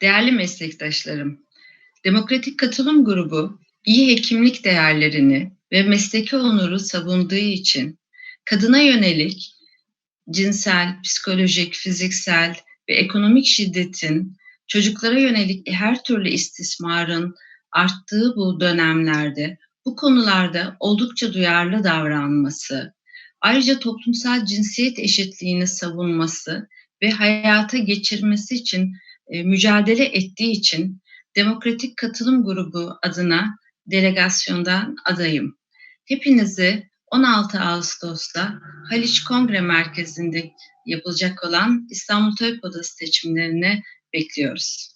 Değerli meslektaşlarım, Demokratik Katılım Grubu, iyi hekimlik değerlerini ve mesleki onuru savunduğu için kadına yönelik cinsel, psikolojik, fiziksel ve ekonomik şiddetin, çocuklara yönelik her türlü istismarın arttığı bu dönemlerde bu konularda oldukça duyarlı davranması, ayrıca toplumsal cinsiyet eşitliğini savunması ve hayata geçirmesi için e, mücadele ettiği için Demokratik Katılım Grubu adına delegasyondan adayım. Hepinizi 16 Ağustos'ta Haliç Kongre Merkezi'nde yapılacak olan İstanbul Tabip Odası seçimlerine bekliyoruz.